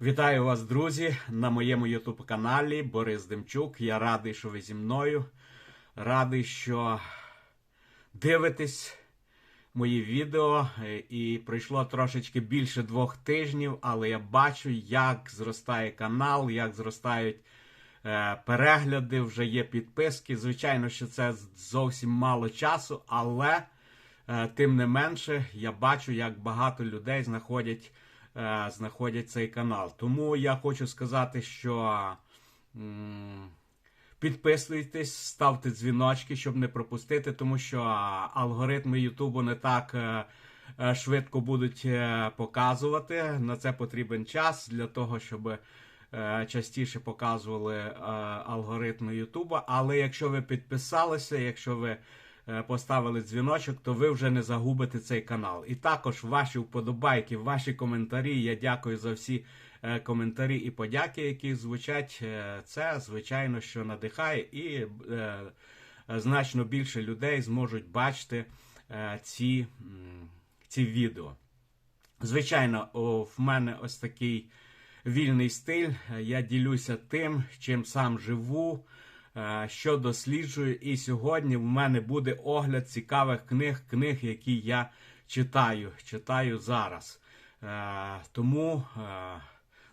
Вітаю вас, друзі, на моєму ютуб каналі Борис Демчук. Я радий, що ви зі мною. Радий, що дивитесь мої відео. Е, І пройшло трошечки більше двох тижнів, але я бачу, як зростає канал, як зростають е, перегляди, вже є підписки. Звичайно, що це зовсім мало часу, але е, тим не менше я бачу, як багато людей знаходять знаходять цей канал. Тому я хочу сказати, що підписуйтесь, ставте дзвіночки, щоб не пропустити, тому що алгоритми Ютубу не так е, е, швидко будуть е, показувати. На це потрібен час для того, щоб е, частіше показували е, алгоритми Ютуба. Але якщо ви підписалися, якщо ви е, поставили дзвіночок, то ви вже не загубите цей канал. І також ваші вподобайки, ваші коментарі. Я дякую за всі е, коментарі і подяки, які звучать. Е, Це звичайно, що надихає, і е, значно більше людей зможуть бачити е, ці, ці відео. Звичайно, в мене ось такий вільний стиль. Я ділюся тим, чим сам живу, е, що досліджую. І сьогодні в мене буде огляд цікавих книг, книг, які я читаю. Читаю зараз. Е, Тому е,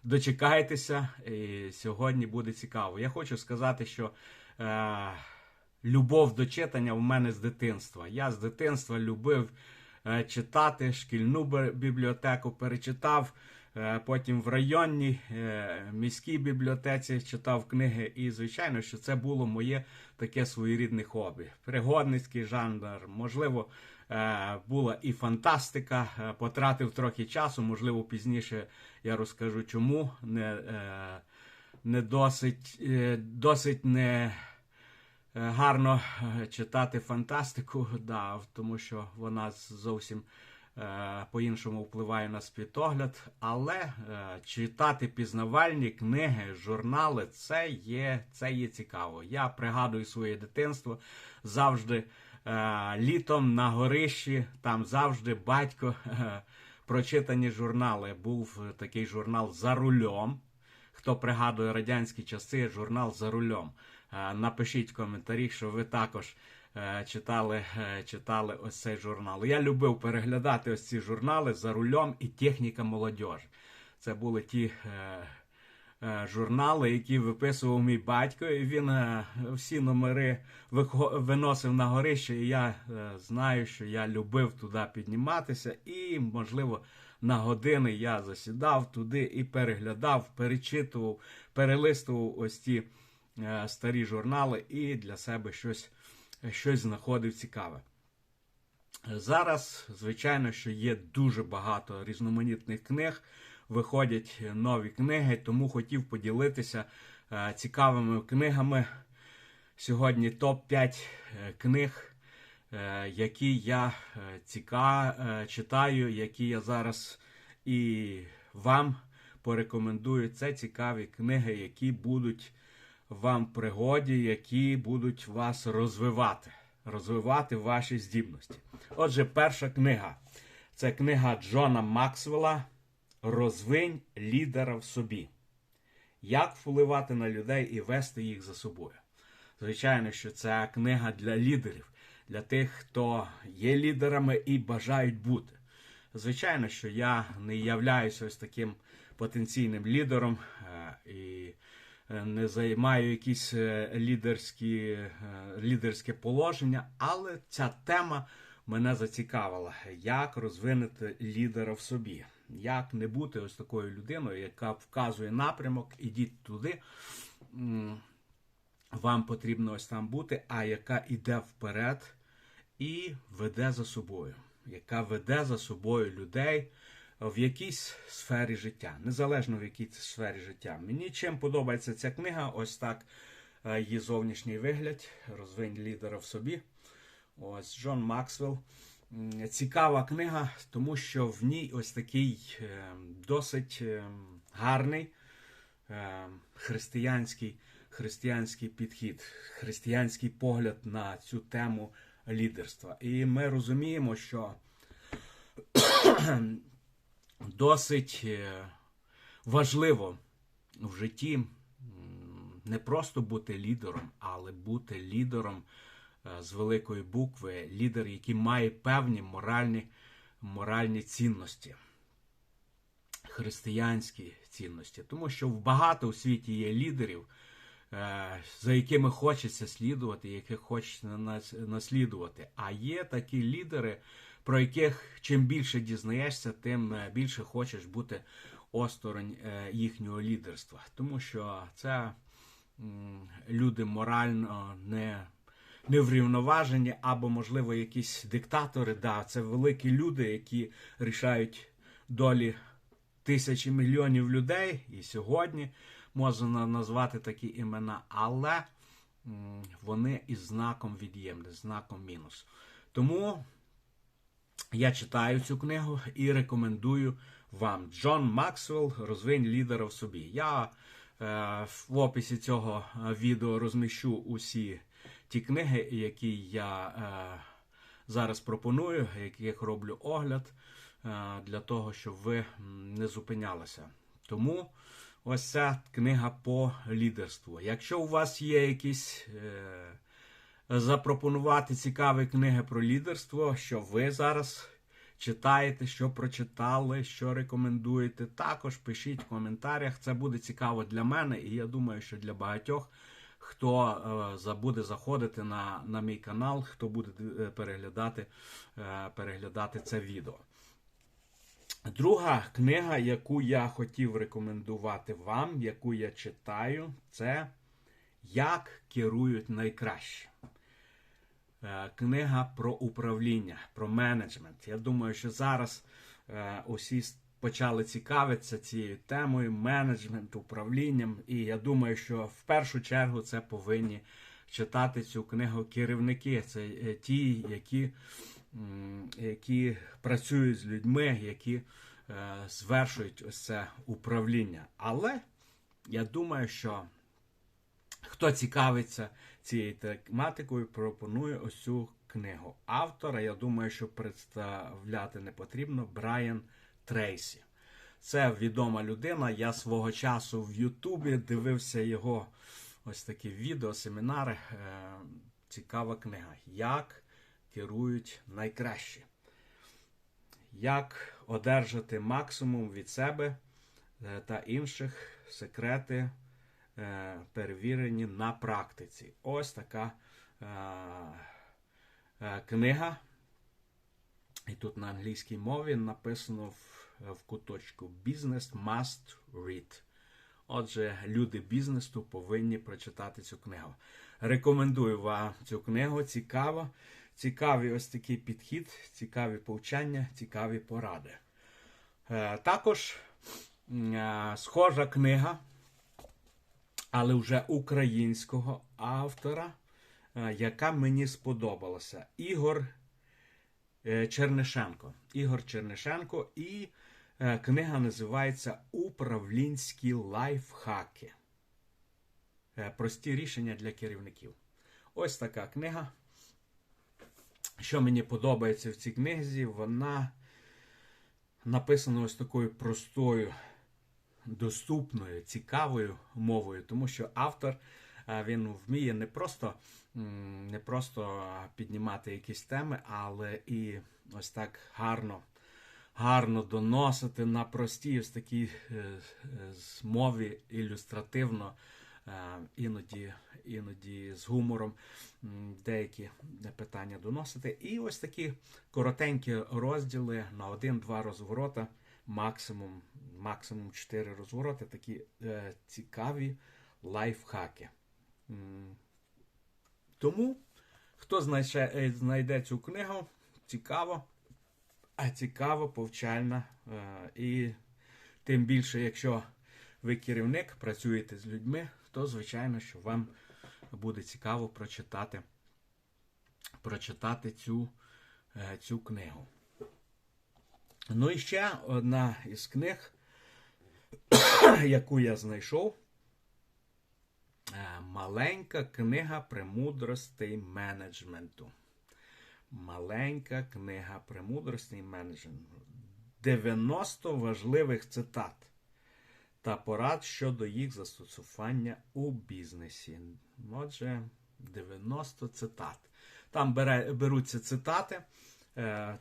дочекайтеся, і сьогодні буде цікаво. Я хочу сказати, що. е, Любов до читання в мене з дитинства. Я з дитинства любив е, читати шкільну бібліотеку, перечитав. Е, Потім в районній е, міській бібліотеці читав книги, і звичайно, що це було моє таке своєрідне хобі. Пригодницький жанр, можливо, е, була і фантастика. Потратив трохи часу, можливо, пізніше я розкажу, чому не, не досить, досить не. Гарно читати фантастику, да, тому що вона зовсім по-іншому впливає на світогляд. Але е, читати пізнавальні книги, журнали це є, це є цікаво. Я пригадую своє дитинство завжди е, літом на горищі, там завжди батько е, прочитані журнали. Був такий журнал за рульом. Хто пригадує радянські часи, журнал за рулем. Е, Напишіть в коментарі, що ви також е, читали, е, читали ось цей журнал. Я любив переглядати ось ці журнали за рулем і техніка молодіжі. Це були ті е, е, журнали, які виписував мій батько. І він е, всі номери виносив на горище. І я е, знаю, що я любив туди підніматися. І, можливо, на години я засідав туди і переглядав, перечитував, перелистував ось ті е, старі журнали і для себе щось, щось знаходив цікаве. Зараз, звичайно, що є дуже багато різноманітних книг, виходять нові книги, тому хотів поділитися е, цікавими книгами. Сьогодні топ-5 книг, е, які я е, ціка, е, читаю, які я зараз і вам порекомендую. Це цікаві книги, які будуть вам пригоді, які будуть вас розвивати, розвивати ваші здібності. Отже, перша книга це книга Джона Максвелла Розвинь лідера в собі. Як впливати на людей і вести їх за собою. Звичайно, що це книга для лідерів, для тих, хто є лідерами і бажають бути. Звичайно, що я не являюся ось таким потенційним лідером е, і не займаю якісь е, лідерські, е, лідерське положення, але ця тема мене зацікавила. Як розвинути лідера в собі? Як не бути ось такою людиною, яка вказує напрямок, ідіть туди. Вам потрібно ось там бути, а яка йде вперед і веде за собою, яка веде за собою людей в якійсь сфері життя, незалежно в якій це сфері життя. Мені чим подобається ця книга, ось так е, її зовнішній вигляд, розвинь лідера в собі. Ось Джон Максвелл. Цікава книга, тому що в ній ось такий е, досить е, гарний християнський, християнський підхід, християнський погляд на цю тему лідерства. І ми розуміємо, що досить е, важливо в житті не просто бути лідером, але бути лідером е, з великої букви, лідер, який має певні моральні, моральні цінності, християнські цінності. Тому що багато у світі є лідерів, е, за якими хочеться слідувати, яких хочеться наслідувати. А є такі лідери, про яких чим більше дізнаєшся, тим е, більше хочеш бути осторонь е, їхнього лідерства. Тому що це люди морально не, не врівноважені, або, можливо, якісь диктатори. Да, це великі люди, які рішають долі тисячі мільйонів людей. І сьогодні можна назвати такі імена, але вони із знаком від'ємне, знаком мінус. Тому я читаю цю книгу і рекомендую вам. Джон Максвелл Розвинь лідера в собі. Я е, в описі цього е, відео розміщу усі ті книги, які я е, зараз пропоную, яких роблю огляд, е, для того, щоб ви не зупинялися. Тому ось ця книга по лідерству. Якщо у вас є якісь. Е, запропонувати цікаві книги про лідерство, що ви зараз читаєте, що прочитали, що рекомендуєте. Також пишіть в коментарях. Це буде цікаво для мене, і я думаю, що для багатьох, хто е, забуде заходити на, на мій канал, хто буде е, переглядати, е, переглядати це відео. Друга книга, яку я хотів рекомендувати вам, яку я читаю, це Як керують найкраще. Е, Книга про управління, про менеджмент. Я думаю, що зараз е, усі почали цікавитися цією темою менеджмент, управлінням. І я думаю, що в першу чергу це повинні читати цю книгу керівники. Це е, ті, які, які працюють з людьми, які звершують ось це управління. Але я думаю, що Хто цікавиться цією тематикою, пропоную ось цю книгу. Автора, я думаю, що представляти не потрібно Брайан Трейсі. Це відома людина. Я свого часу в Ютубі дивився його ось такі відео, семінари. Е, Цікава книга. Як керують найкращі. Як одержати максимум від себе е, та інших секрети перевірені на практиці. Ось така е, е, книга. І тут на англійській мові написано в, куточку Business must read. Отже, люди бізнесу повинні прочитати цю книгу. Рекомендую вам цю книгу. Цікаво. Цікавий ось такий підхід, цікаві повчання, цікаві поради. Е, також е, схожа книга але вже українського автора, е, яка мені сподобалася. Ігор е, Чернишенко. Ігор Чернишенко, і е, книга називається Управлінські лайфхаки. Прості рішення для керівників. Ось така книга. Що мені подобається в цій книзі, вона написана ось такою простою доступною, цікавою мовою, тому що автор е, він вміє не просто, не просто піднімати якісь теми, але і ось так гарно, гарно доносити на простій ось такій е, е, мові ілюстративно. Іноді, іноді з гумором деякі питання доносити. І ось такі коротенькі розділи на один-два розворота максимум, максимум 4 розвороти, такі е, цікаві лайфхаки. Тому, хто знайде, е, знайде цю книгу, цікаво, а цікаво, повчальна. Е, і тим більше, якщо ви керівник, працюєте з людьми, то звичайно, що вам буде цікаво прочитати, прочитати цю, е, цю книгу. Ну і ще одна із книг, яку я знайшов. Е, Маленька книга премудростей менеджменту. Маленька книга премудростей менеджменту. 90 важливих цитат. та порад щодо їх застосування у бізнесі. Отже, 90 цитат. Там беруться цитати,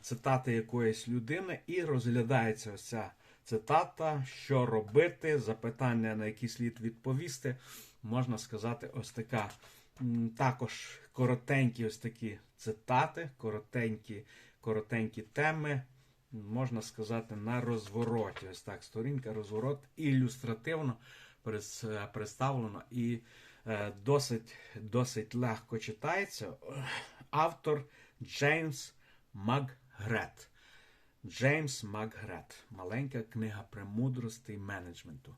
цитати якоїсь людини, і розглядається ось ця цитата, що робити, запитання, на які слід відповісти. Можна сказати, ось така. Також коротенькі ось такі цитати, коротенькі, коротенькі теми. Можна сказати, на розвороті. Ось так, сторінка, розворот ілюстративно е, представлено і е, досить, досить легко читається. Автор Джеймс Макгрет. Джеймс Макгрет. Маленька книга премудростей менеджменту.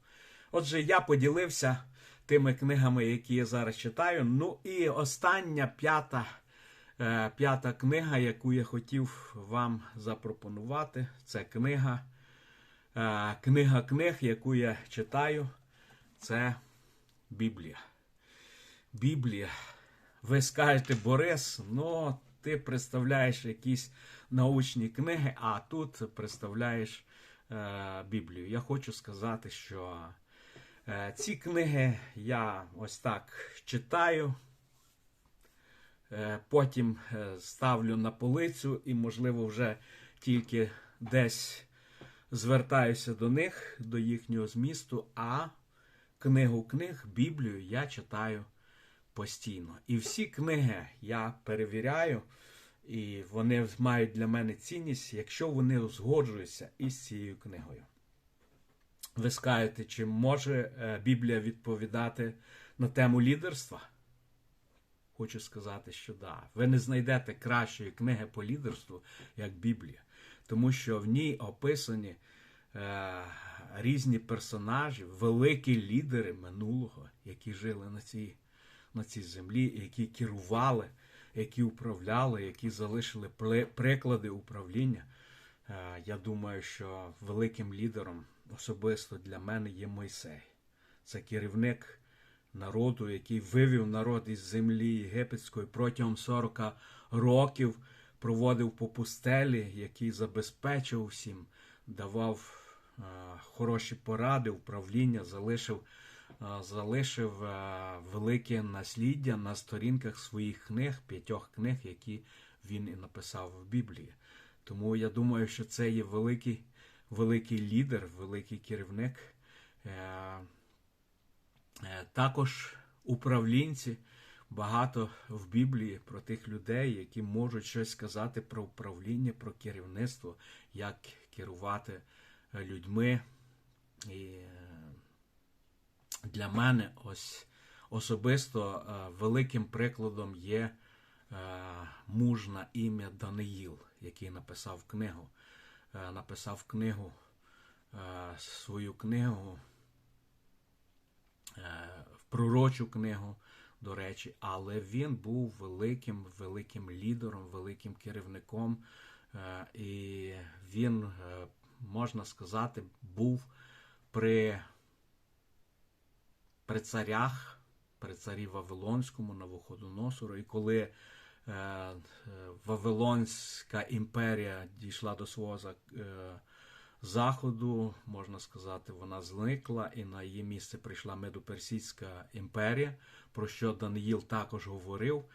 Отже, я поділився тими книгами, які я зараз читаю. Ну і остання п'ята, е, п'ята книга, яку я хотів вам запропонувати, це книга. е, Книга книг, яку я читаю, це Біблія. Біблія. Ви скажете, Борис, ну ти представляєш якісь научні книги, а тут представляєш е, Біблію. Я хочу сказати, що е, ці книги я ось так читаю, е, потім е, ставлю на полицю і, можливо, вже тільки десь звертаюся до них, до їхнього змісту, а книгу книг, Біблію я читаю постійно. І всі книги я перевіряю, і вони мають для мене цінність, якщо вони узгоджуються із цією книгою. Ви скажете, чи може е, Біблія відповідати на тему лідерства? Хочу сказати, що да. Ви не знайдете кращої книги по лідерству, як Біблія, тому що в ній описані е, різні персонажі, великі лідери минулого, які жили на цій, на цій землі, які керували, які управляли, які залишили приклади управління. Е, я думаю, що великим лідером особисто для мене є Мойсей. Це керівник народу, який вивів народ із землі єгипетської протягом 40 років, проводив по пустелі, який забезпечив всім, давав е, хороші поради, управління, залишив, залишив е, велике насліддя на сторінках своїх книг, п'ятьох книг, які він і написав в Біблії. Тому я думаю, що це є великий, великий лідер, великий керівник. Е, Е, Також управлінці багато в Біблії про тих людей, які можуть щось сказати про управління, про керівництво, як керувати е, людьми. Е, для мене ось особисто е, великим прикладом є е, муж на ім'я Даниїл, який написав книгу. Е, Написав книгу, свою книгу пророчу книгу, до речі, але він був великим, великим лідером, великим керівником, і він, можна сказати, був при, при царях, при царі Вавилонському, Навуходоносору, і коли е, Вавилонська імперія дійшла до свого е, заходу, можна сказати, вона зникла, і на її місце прийшла Медоперсійська імперія, про що Даниїл також говорив.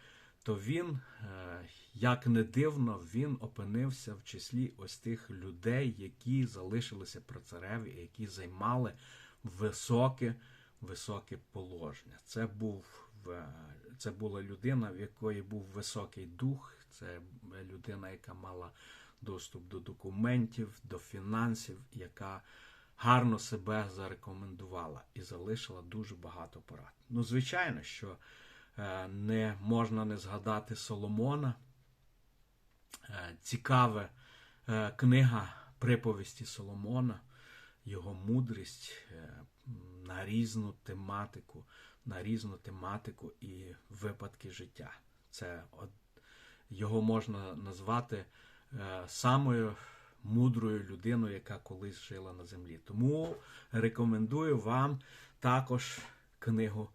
То він, е, як не дивно, він опинився в числі ось тих людей, які залишилися при цареві, які займали високе, високе положення. Це був це була людина, в якої був високий дух, це людина, яка мала доступ до документів, до фінансів, яка гарно себе зарекомендувала і залишила дуже багато порад. Ну, звичайно, що е, не можна не згадати Соломона. Е, Цікава е, книга приповісті Соломона, його мудрість е, на різну тематику, на різну тематику і випадки життя. Це од- його можна назвати е, самою мудрою людиною, яка колись жила на землі. Тому рекомендую вам також книгу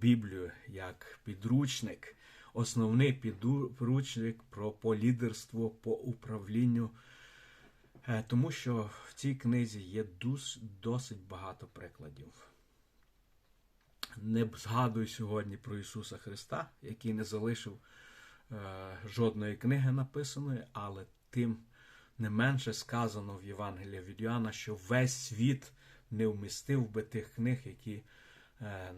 Біблію як підручник, основний підручник про по лідерство, по управлінню Е, Тому що в цій книзі є досить багато прикладів. Не згадую сьогодні про Ісуса Христа, який не залишив е, жодної книги написаної, але тим не менше сказано в Євангелії від Йоанна, що весь світ не вмістив би тих книг, які, е,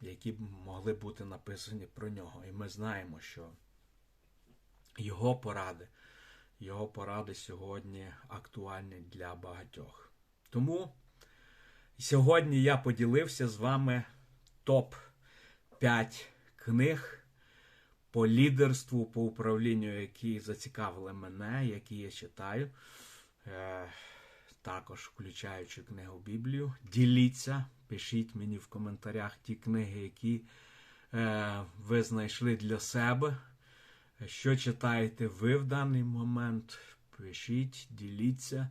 які могли бути написані про нього. І ми знаємо, що його поради, його поради сьогодні актуальні для багатьох. Тому сьогодні я поділився з вами топ 5 книг по лідерству, по управлінню, які зацікавили мене, які я читаю. Е, також включаючи книгу Біблію. Діліться, пишіть мені в коментарях ті книги, які е, ви знайшли для себе. Що читаєте ви в даний момент? Пишіть, діліться.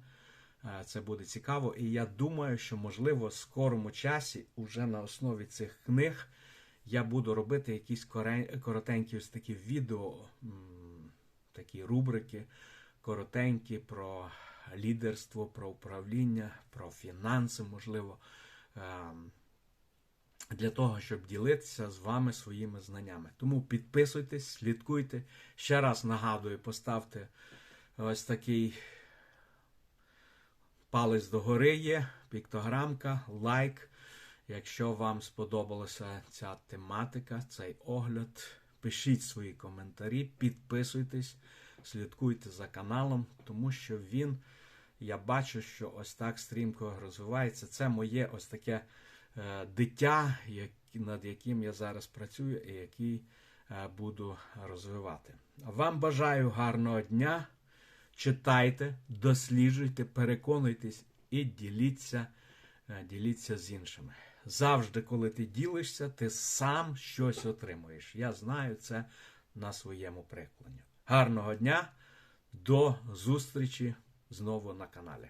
Е, Це буде цікаво. І я думаю, що, можливо, в скорому часі, уже на основі цих книг, я буду робити якісь коротенькі ось такі відео, такі рубрики, коротенькі про лідерство, про управління, про фінанси, можливо. Для того, щоб ділитися з вами своїми знаннями. Тому підписуйтесь, слідкуйте. Ще раз нагадую, поставте ось такий палець догори є, піктограмка, лайк. Якщо вам сподобалася ця тематика, цей огляд, пишіть свої коментарі, підписуйтесь, слідкуйте за каналом, тому що він, я бачу, що ось так стрімко розвивається. Це моє ось таке дитя, над яким я зараз працюю і який е, буду розвивати. Вам бажаю гарного дня. Читайте, досліджуйте, переконуйтесь і діліться, е, діліться з іншими. Завжди, коли ти ділишся, ти сам щось отримуєш. Я знаю це на своєму прикладі. Гарного дня, до зустрічі знову на каналі.